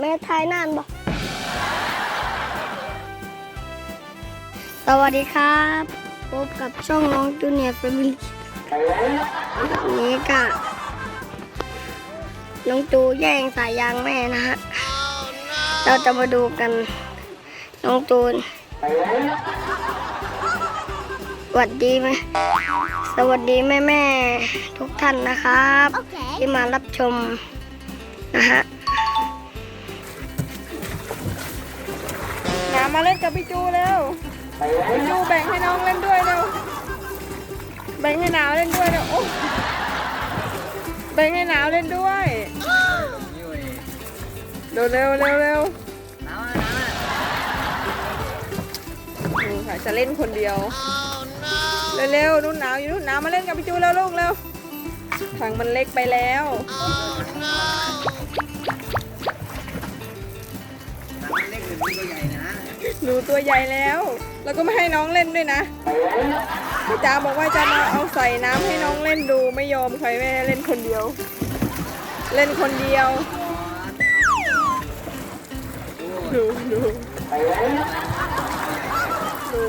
แม่ทายนานบ่สวัสดีครับ พบกับช่องน้องจูเนียร์แฟมิลี่วันนี้ก็น้องจูแย่งสายยางแม่นะฮะ เราจะมาดูกัน น้องจูนสวัสดีไหมสวัสดีแม่แม่ๆทุกท่านนะครับ ที่มารับชมนะฮะ น้ำมาเล่นกับพี่จูเร็วพี่จูแบ่งให้น้องเล่นด้วยเร็วแบ่งให้หนาวเล่นด้วยเร็วโอ้แบ่งให้หนาวเล่นด้วยเร็วเร็วเร็วเร็วดูค่ะจะเล่นคนเดียวเร็วเร็วนู่นหนาวอยู่นู่นหนาวมาเล่นกับพี่จูเร็วลูกเร็วถังมันเล็กไปแล้ว ตัวใหญ่นะหนูตัวใหญ่แล้ว แล้วก็ไม่ให้น้องเล่นด้วยนะจ๋าบอกว่าจะมาเอาใส่น้ำให้น้องเล่นดูไม่ยอมใครแม่เล่นคนเดียว เล่นคนเดียวดูดูดู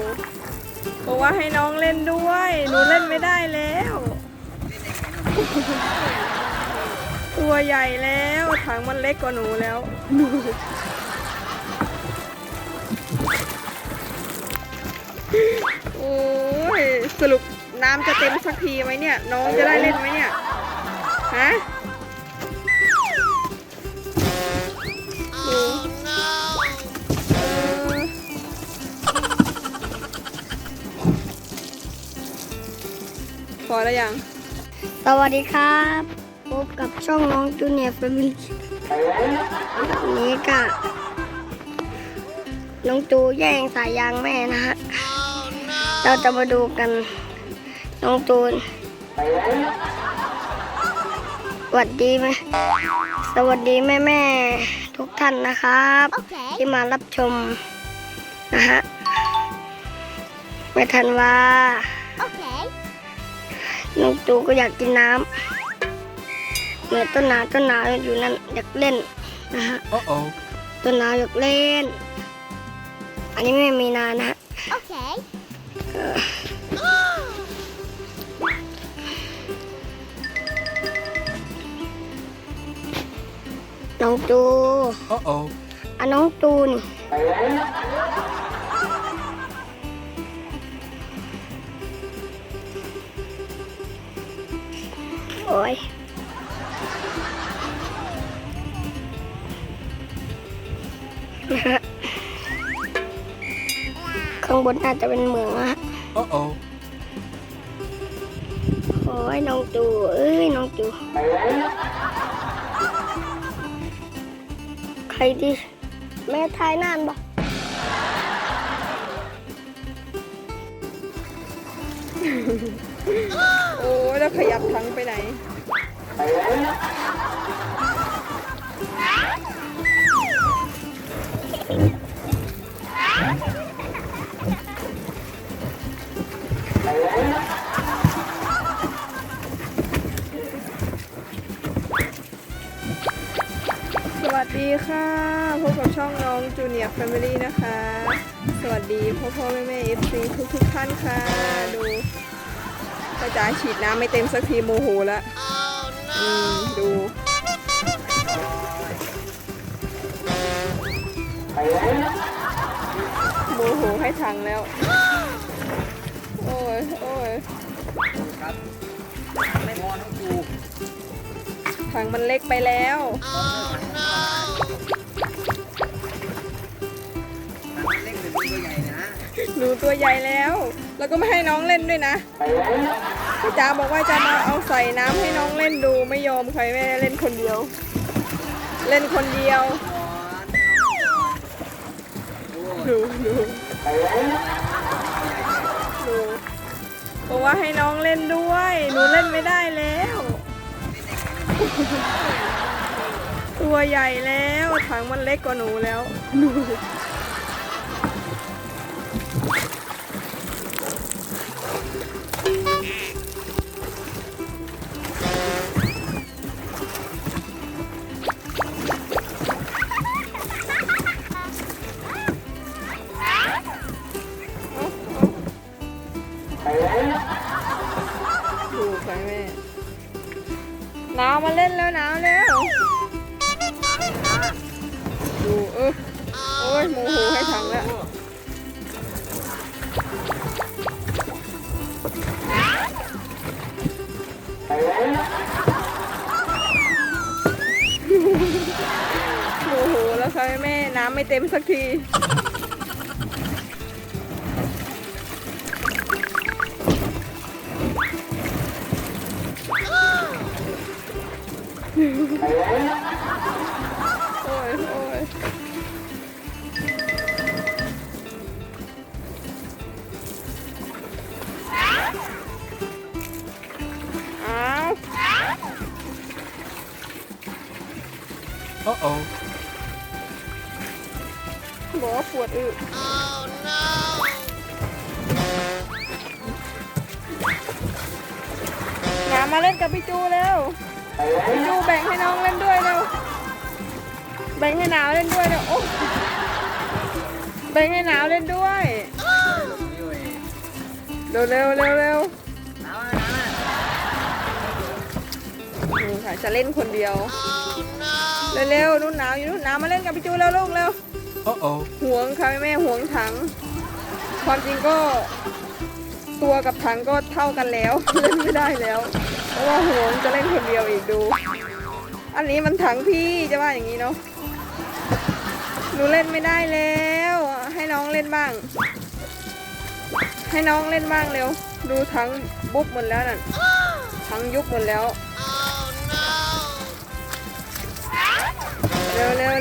บอกว่าให้น้องเล่นด้วยหนูเล่นไม่ได้แล้ว ตัวใหญ่แล้วถังมันเล็กกว่าหนูแล้ว โอ้ยสรุปน้ำจะเต็มสักทีไหมเนี่ย น้องจะได้เล่นไหมเนี่ย ฮะพอแล้วยัง สวัสดีครับ พบกับช่องน้องจูเนียร์แฟมิลี่วันนี้ก็น้องจูแย่งสายยางแม่นะฮะ เราจะมาดูกันน้องจูนสวัสดีไหมสวัสดีแม่แม่ๆทุกท่านนะครับที่มารับชมนะฮะไม่ทันว่าน้องจูก็อยากกินน้ำเนี่ยต้นหนาวต้นหนาวอยู่นั่นอยากเล่นนะฮะโอ้โอ้ต้นหนาวอยากเล่น อันนี้ไม่มีนานนะฮะเออ น้องจูโอ้โอ้อะน้องจูนี่โอ้ยนะฮะ ข้างบนน่าจะเป็นเหมืองอะโอ้โอ้โอ้ยน้องจูเอ้ยน้องจู ใครที่แม่ทายนานบ่โอ้ยแล้วขยับถังไปไหนส วัสดีค่ะ พบกับช่องน้องจูเนียร์แฟมิลี่นะคะ สวัสดีพ่อพ่อแม่แม่เอฟซีทุกทุกท่านค่ะ ดูกระจายฉีดน้ำไม่เต็มสักทีโมโหแล้วอืมดูโมโหให้ถังแล้ว โอ้ยโอ้ยครับไม่พอน้องกู ถังมันเล็กไปแล้ว เล็กหรือตัวใหญ่นะหนูตัวใหญ่แล้ว แล้วก็ไม่ให้น้องเล่นด้วยนะพี่จ๋าบอกว่าจะมาเอาใส่น้ำให้น้องเล่นดูไม่ยอมใครแม่เล่นคนเดียว เล่นคนเดียวดูดูดูบอกว่าให้น้องเล่นด้วย หนูเล่นไม่ได้แล้ว ตัวใหญ่แล้วถังมันเล็กกว่าหนูแล้วหนูถูกไหมแม่ นาวมาเล่นแล้วหนาวแล้วดูเออโอ้ยโมโหให้ถังแล้วโอ้โหแล้วค่ะแม่น้ำไม่เต็มสักที โอ้ยโอ้ยอ้าวโอ้โอ้บอกว่าปวดอึงามาเล่นกับพี่จูแล้ว พี่จูแบ่งให้น้องเล่นด้วยเร็วแบ่งให้หนาวเล่นด้วยเร็วโอ้แบ่งให้หนาวเล่นด้วยนี่เว้ยเร็วเร็วเร็วเร็วน้ำน้ำนี่ค่ะจะเล่นคนเดียวเร็วเร็วนู่นหนาวอยู่นู่นหนาวมาเล่นกับพี่จูแล้วลูกเร็วโอ้โอ้ห่วงค่ะแม่ห่วงถัง ความจริงก็ ตัวกับถังก็เท่ากันแล้ว เล่นไม่ได้แล้ว เพราะว่าห่วงจะเล่นคนเดียวอีกดู อันนี้มันถังพี่จะว่าอย่างนี้เนาะหนูเล่นไม่ได้แล้ว ให้น้องเล่นบ้าง ให้น้องเล่นบ้างเร็ว ดูถังบุ๊บหมดแล้วนั่นถังยุบหมดแล้ว เร็วเร็ว